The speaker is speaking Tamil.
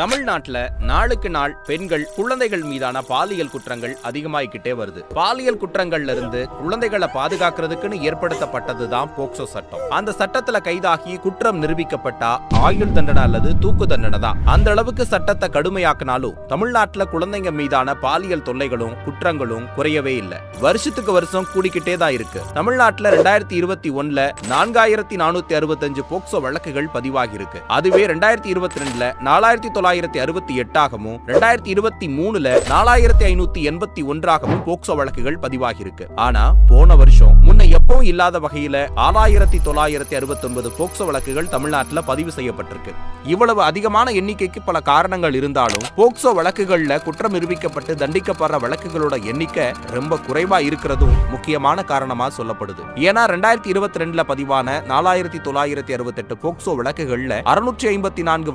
தமிழ்நாட்டுல நாளுக்கு நாள் பெண்கள் குழந்தைகள் மீதான பாலியல் குற்றங்கள் அதிகமாகிக்கிட்டே வருது. பாலியல் குற்றங்கள்ல இருந்து குழந்தைகளை பாதுகாக்கிறதுக்குன்னு ஏற்படுத்தப்பட்டதுதான் போக்சோ சட்டம். அந்த சட்டத்துல கைதாகி குற்றம் நிரூபிக்கப்பட்டா ஆயுள் தண்டனை அல்லது தூக்கு தண்டனை தான். அந்த அளவுக்கு சட்டத்தை கடுமையாக்கினாலும் தமிழ்நாட்டுல குழந்தைங்க மீதான பாலியல் தொல்லைகளும் குற்றங்களும் குறையவே இல்லை. வருஷத்துக்கு வருஷம் கூடிக்கிட்டே தான் இருக்கு. தமிழ்நாட்டுல ரெண்டாயிரத்தி இருபத்தி ஒண்ணுல நான்காயிரத்தி நானூத்தி அறுபத்தஞ்சு போக்சோ வழக்குகள் பதிவாகி இருக்கு அதுவே ரெண்டாயிரத்தி இருபத்தி ரெண்டுல நாலாயிரத்தி தொள்ளாயிரத்தி அறுபத்தி எட்டாகவும் ரெண்டாயிரத்தி இருபத்தி மூணுல நாலாயிரத்தி ஐநூத்தி எண்பத்தி ஒன்றாகவும் போக்சோ வழக்குகள் பதிவாகியிருக்கு. ஆனா போன வருஷம் முன்ன எப்பவும் இல்லாத வகையில ஆறாயிரத்தி தொள்ளாயிரத்தி அறுபத்தி ஒன்பது போக்சோ வழக்குகள் தமிழ்நாட்டில் பதிவு செய்யப்பட்டிருக்கு. இவ்வளவு அதிகமான எண்ணிக்கைக்கு பல காரணங்கள் இருந்தாலும் போக்சோ வழக்குகள்ல குற்றம் நிரூபிக்கப்பட்டு தண்டிக்கப்படுற வழக்குகளோட எண்ணிக்கை ரொம்ப குறைவா இருக்கிறதும் முக்கியமான காரணமா சொல்லப்படுது. ஏன்னா ரெண்டாயிரத்தி இருபத்தி ரெண்டுல பதிவான நாலாயிரத்தி தொள்ளாயிரத்தி அறுபத்தி எட்டு போக்சோ வழக்குகள்ல அறுநூற்றி ஐம்பத்தி நான்கு